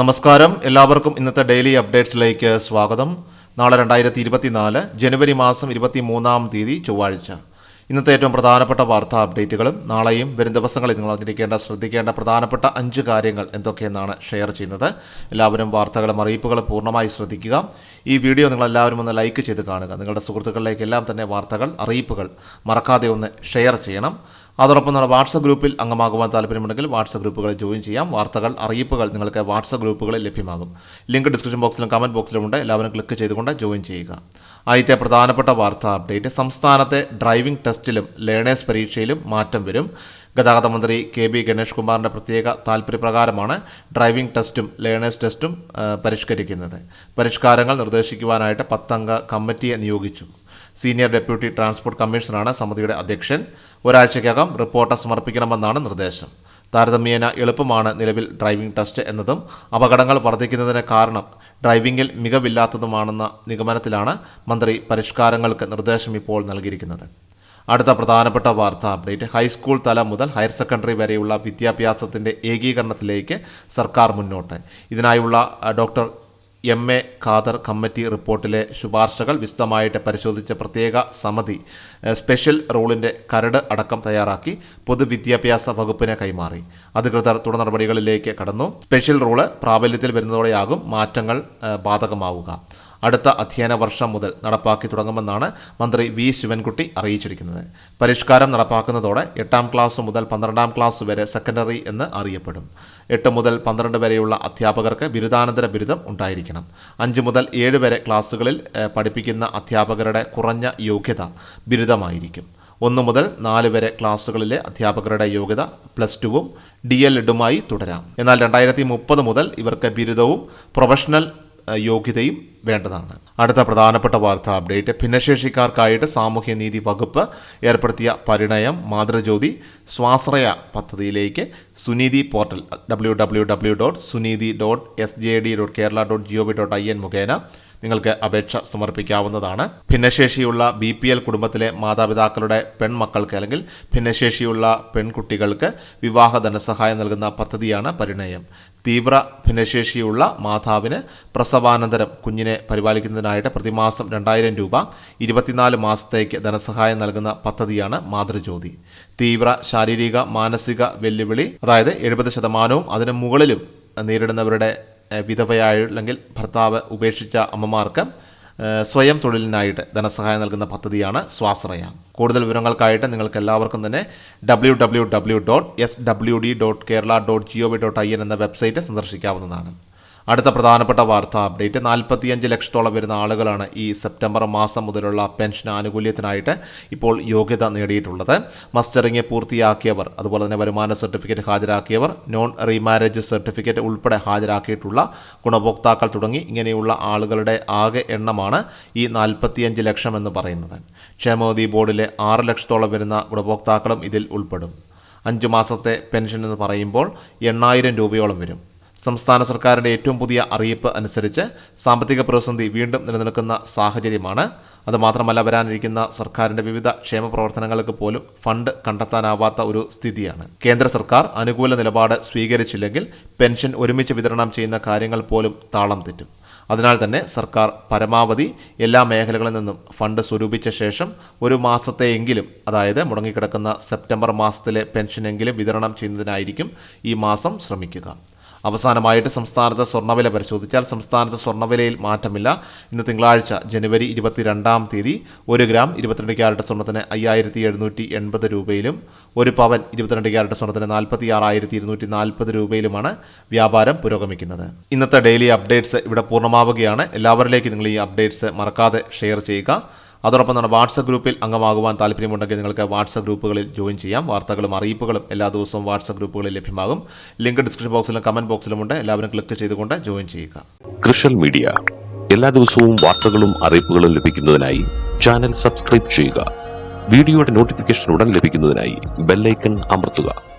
നമസ്കാരം. എല്ലാവർക്കും ഇന്നത്തെ ഡെയിലി അപ്ഡേറ്റ്സിലേക്ക് സ്വാഗതം. നാളെ രണ്ടായിരത്തി ഇരുപത്തിനാല് ജനുവരി മാസം ഇരുപത്തി മൂന്നാം തീയതി ചൊവ്വാഴ്ച. ഇന്നത്തെ ഏറ്റവും പ്രധാനപ്പെട്ട വാർത്താ അപ്ഡേറ്റുകളും നാളെയും വരും ദിവസങ്ങളിൽ നിങ്ങൾ അറിഞ്ഞിരിക്കേണ്ട ശ്രദ്ധിക്കേണ്ട പ്രധാനപ്പെട്ട അഞ്ച് കാര്യങ്ങൾ എന്തൊക്കെയെന്നാണ് ഷെയർ ചെയ്യുന്നത്. എല്ലാവരും വാർത്തകളും അറിയിപ്പുകളും പൂർണമായി ശ്രദ്ധിക്കുക. ഈ വീഡിയോ നിങ്ങൾ എല്ലാവരും ഒന്ന് ലൈക്ക് ചെയ്ത് കാണുക. നിങ്ങളുടെ സുഹൃത്തുക്കളിലേക്കെല്ലാം തന്നെ വാർത്തകൾ അറിയിപ്പുകൾ മറക്കാതെ ഒന്ന് ഷെയർ ചെയ്യണം. അതോടൊപ്പം നമ്മുടെ വാട്സപ്പ് ഗ്രൂപ്പിൽ അംഗമാകുവാൻ താല്പര്യമുണ്ടെങ്കിൽ വാട്സപ്പ് ഗ്രൂപ്പുകളിൽ ജോയിൻ ചെയ്യാം. വാർത്തകൾ അറിയിപ്പുകൾ നിങ്ങൾക്ക് വാട്സപ്പ് ഗ്രൂപ്പുകളിൽ ലഭ്യമാകും. ലിങ്ക് ഡിസ്ക്രിപ്ഷൻ ബോക്സിലും കമന്റ് ബോക്സിലുമുണ്ട് എല്ലാവരും ക്ലിക്ക് ചെയ്തുകൊണ്ട് ജോയിൻ ചെയ്യുക. ആദ്യത്തെ പ്രധാനപ്പെട്ട വാർത്താ അപ്ഡേറ്റ്. സംസ്ഥാനത്തെ ഡ്രൈവിംഗ് ടെസ്റ്റിലും ലേണേഴ്സ് പരീക്ഷയിലും മാറ്റം വരും. ഗതാഗത മന്ത്രി കെ ബി ഗണേഷ് കുമാറിന്റെ പ്രത്യേക താൽപര്യപ്രകാരമാണ് ഡ്രൈവിംഗ് ടെസ്റ്റും ലേണേഴ്സ് ടെസ്റ്റും പരിഷ്കരിക്കുന്നത്. പരിഷ്കാരങ്ങൾ നിർദ്ദേശിക്കുവാനായിട്ട് പത്തംഗ കമ്മിറ്റിയെ നിയോഗിച്ചു. സീനിയർ ഡെപ്യൂട്ടി ട്രാൻസ്പോർട്ട് കമ്മീഷണറാണ് സമിതിയുടെ അധ്യക്ഷൻ. ഒരാഴ്ചയ്ക്കകം റിപ്പോർട്ട് സമർപ്പിക്കണമെന്നാണ് നിർദ്ദേശം. താരതമ്യേന എളുപ്പമാണ് നിലവിൽ ഡ്രൈവിംഗ് ടെസ്റ്റ് എന്നതും അപകടങ്ങൾ വർദ്ധിക്കുന്നതിന് കാരണം ഡ്രൈവിംഗിൽ മികവില്ലാത്തതുമാണെന്ന നിഗമനത്തിലാണ് മന്ത്രി പരിഷ്കാരങ്ങൾക്ക് നിർദ്ദേശം ഇപ്പോൾ നൽകിയിരിക്കുന്നത്. അടുത്ത പ്രധാനപ്പെട്ട വാർത്താ അപ്ഡേറ്റ്. ഹൈസ്കൂൾ തലം മുതൽ ഹയർ സെക്കൻഡറി വരെയുള്ള വിദ്യാഭ്യാസത്തിന്റെ ഏകീകരണത്തിലേക്ക് സർക്കാർ മുന്നോട്ട്. ഇതിനായുള്ള doctor M A Khader committee റിപ്പോർട്ടിലെ ശുപാർശകൾ വിശദമായിട്ട് പരിശോധിച്ച പ്രത്യേക സമിതി സ്പെഷ്യൽ റൂളിന്റെ കരട് അടക്കം തയ്യാറാക്കി പൊതുവിദ്യാഭ്യാസ വകുപ്പിനെ കൈമാറി. അധികൃതർ തുടർ നടപടികളിലേക്ക് കടന്നു. സ്പെഷ്യൽ റൂൾ പ്രാബല്യത്തിൽ വരുന്നതോടെയാകും മാറ്റങ്ങൾ ബാധകമാവുക. അടുത്ത അധ്യയന വർഷം മുതൽ നടപ്പാക്കി തുടങ്ങുമെന്നാണ് മന്ത്രി വി ശിവൻകുട്ടി അറിയിച്ചിരിക്കുന്നത്. പരിഷ്കാരം നടപ്പാക്കുന്നതോടെ എട്ടാം ക്ലാസ് മുതൽ പന്ത്രണ്ടാം ക്ലാസ് വരെ സെക്കൻഡറി എന്ന് അറിയപ്പെടും. എട്ട് മുതൽ പന്ത്രണ്ട് വരെയുള്ള അധ്യാപകർക്ക് ബിരുദാനന്തര ബിരുദം ഉണ്ടായിരിക്കണം. അഞ്ച് മുതൽ ഏഴ് വരെ ക്ലാസ്സുകളിൽ പഠിപ്പിക്കുന്ന അധ്യാപകരുടെ കുറഞ്ഞ യോഗ്യത ബിരുദമായിരിക്കും. ഒന്ന് മുതൽ നാല് വരെ ക്ലാസ്സുകളിലെ അധ്യാപകരുടെ യോഗ്യത പ്ലസ് ടുവും ഡി എൽ എഡുമായി തുടരാം. എന്നാൽ രണ്ടായിരത്തി മുപ്പത് മുതൽ ഇവർക്ക് ബിരുദവും പ്രൊഫഷണൽ യോഗ്യതയും വേണ്ടതാണ്. അടുത്ത പ്രധാനപ്പെട്ട വാർത്താ അപ്ഡേറ്റ്. ഭിന്നശേഷിക്കാർക്കായിട്ട് സാമൂഹ്യനീതി വകുപ്പ് ഏർപ്പെടുത്തിയ പരിണയം മാതൃജ്യോതി സ്വാശ്രയ പദ്ധതിയിലേക്ക് Suneethi portal. W W W dot Suneethi dot S J D dot Kerala dot G O V dot I N മുഖേന നിങ്ങൾക്ക് അപേക്ഷ സമർപ്പിക്കാവുന്നതാണ്. ഭിന്നശേഷിയുള്ള ബി പി എൽ കുടുംബത്തിലെ മാതാപിതാക്കളുടെ പെൺമക്കൾക്ക് അല്ലെങ്കിൽ ഭിന്നശേഷിയുള്ള പെൺകുട്ടികൾക്ക് വിവാഹ ധനസഹായം നൽകുന്ന പദ്ധതിയാണ് പരിണയം. തീവ്ര ഭിന്നശേഷിയുള്ള മാതാവിന് പ്രസവാനന്തരം കുഞ്ഞിനെ പരിപാലിക്കുന്നതിനായിട്ട് പ്രതിമാസം രണ്ടായിരം രൂപ ഇരുപത്തിനാല് മാസത്തേക്ക് ധനസഹായം നൽകുന്ന പദ്ധതിയാണ് മാതൃജ്യോതി. തീവ്ര ശാരീരിക മാനസിക വെല്ലുവിളി അതായത് എഴുപത് ശതമാനവും അതിന് മുകളിലും നേരിടുന്നവരുടെ വിധവയായ അല്ലെങ്കിൽ ഭർത്താവ് ഉപേക്ഷിച്ച അമ്മമാർക്ക് സ്വയം തൊഴിലിനായിട്ട് ധനസഹായം നൽകുന്ന പദ്ധതിയാണ് സ്വാശ്രയ. കൂടുതൽ വിവരങ്ങൾക്കായിട്ട് നിങ്ങൾക്ക് എല്ലാവർക്കും തന്നെ W W W dot S W D dot Kerala dot G O V dot I N എന്ന വെബ്സൈറ്റ് സന്ദർശിക്കാവുന്നതാണ്. അടുത്ത പ്രധാനപ്പെട്ട വാർത്താ അപ്ഡേറ്റ്. നാൽപ്പത്തിയഞ്ച് ലക്ഷത്തോളം വരുന്ന ആളുകളാണ് ഈ സെപ്റ്റംബർ മാസം മുതലുള്ള പെൻഷൻ ആനുകൂല്യത്തിനായിട്ട് ഇപ്പോൾ യോഗ്യത നേടിയിട്ടുള്ളത്. മസ്റ്ററിംഗ് പൂർത്തിയാക്കിയവർ അതുപോലെ തന്നെ വരുമാന സർട്ടിഫിക്കറ്റ് ഹാജരാക്കിയവർ നോൺ റീമാരേജ് സർട്ടിഫിക്കറ്റ് ഉൾപ്പെടെ ഹാജരാക്കിയിട്ടുള്ള ഗുണഭോക്താക്കൾ തുടങ്ങി ഇങ്ങനെയുള്ള ആളുകളുടെ ആകെ എണ്ണമാണ് ഈ നാൽപ്പത്തിയഞ്ച് ലക്ഷം എന്ന് പറയുന്നത്. ക്ഷേമനിധി ബോർഡിലെ ആറ് ലക്ഷത്തോളം വരുന്ന ഗുണഭോക്താക്കളും ഇതിൽ ഉൾപ്പെടും. അഞ്ച് മാസത്തെ പെൻഷൻ എന്ന് പറയുമ്പോൾ എണ്ണായിരം രൂപയോളം വരും. സംസ്ഥാന സർക്കാരിന്റെ ഏറ്റവും പുതിയ അറിയിപ്പ് അനുസരിച്ച് സാമ്പത്തിക പ്രതിസന്ധി വീണ്ടും നിലനിൽക്കുന്ന സാഹചര്യമാണ്. അതുമാത്രമല്ല വരാനിരിക്കുന്ന സർക്കാരിന്റെ വിവിധ ക്ഷേമ പ്രവർത്തനങ്ങൾക്ക് പോലും ഫണ്ട് കണ്ടെത്താനാവാത്ത ഒരു സ്ഥിതിയാണ്. കേന്ദ്ര സർക്കാർ അനുകൂല നിലപാട് സ്വീകരിച്ചില്ലെങ്കിൽ പെൻഷൻ ഒരുമിച്ച് വിതരണം ചെയ്യുന്ന കാര്യങ്ങൾ പോലും താളം തെറ്റും. അതിനാൽ തന്നെ സർക്കാർ പരമാവധി എല്ലാ മേഖലകളിൽ നിന്നും ഫണ്ട് സ്വരൂപിച്ച ശേഷം ഒരു മാസത്തെയെങ്കിലും അതായത് മുടങ്ങിക്കിടക്കുന്ന സെപ്റ്റംബർ മാസത്തിലെ പെൻഷനെങ്കിലും വിതരണം ചെയ്യുന്നതിനായിരിക്കും ഈ മാസം ശ്രമിക്കുക. അവസാനമായിട്ട് സംസ്ഥാനത്തെ സ്വർണവില പരിശോധിച്ചാൽ സംസ്ഥാനത്തെ സ്വർണവിലയിൽ മാറ്റമില്ല. ഇന്ന് തിങ്കളാഴ്ച ജനുവരി ഇരുപത്തിരണ്ടാം തീയതി ഒരു ഗ്രാം ഇരുപത്തിരണ്ട് ക്യാരറ്റ് സ്വർണത്തിന് അയ്യായിരത്തി എഴുന്നൂറ്റി എൺപത് രൂപയിലും ഒരു പവൻ ഇരുപത്തിരണ്ട് ക്യാരറ്റ് സ്വർണത്തിന് നാൽപ്പത്തി ആറായിരത്തി ഇരുന്നൂറ്റി നാൽപ്പത് രൂപയിലുമാണ് വ്യാപാരം പുരോഗമിക്കുന്നത്. ഇന്നത്തെ ഡെയിലി അപ്ഡേറ്റ്സ് ഇവിടെ പൂർണമാവുകയാണ്. എല്ലാവരിലേക്കും നിങ്ങൾ ഈ അപ്ഡേറ്റ്സ് മറക്കാതെ ഷെയർ ചെയ്യുക. അതോടൊപ്പം നമ്മുടെ വാട്സപ്പ് ഗ്രൂപ്പിൽ അംഗമാകുവാൻ താല്പര്യമുണ്ടെങ്കിൽ നിങ്ങൾക്ക് വാട്സപ്പ് ഗ്രൂപ്പുകളിൽ ജോയിൻ ചെയ്യാം. വാർത്തകളും അറിയിപ്പുകളും എല്ലാ ദിവസവും വാട്സപ്പ് ഗ്രൂപ്പുകളിൽ ലഭ്യമാകും. ലിങ്ക് ഡിസ്ക്രിപ്ഷൻ ബോക്സിലും കമന്റ് ബോക്സിലുമുണ്ട് എല്ലാവരും ക്ലിക്ക് ചെയ്തുകൊണ്ട് ജോയിൻ ചെയ്യുക. കൃഷൽ മീഡിയ. എല്ലാ ദിവസവും വാർത്തകളും അറിയിപ്പുകളും ലഭിക്കുന്നതിനായി ചാനൽ സബ്സ്ക്രൈബ് ചെയ്യുക. വീഡിയോയുടെ നോട്ടിഫിക്കേഷൻ ഉടൻ ലഭിക്കുന്നതിനായി ബെല്ലൈക്കൺ അമർത്തുക.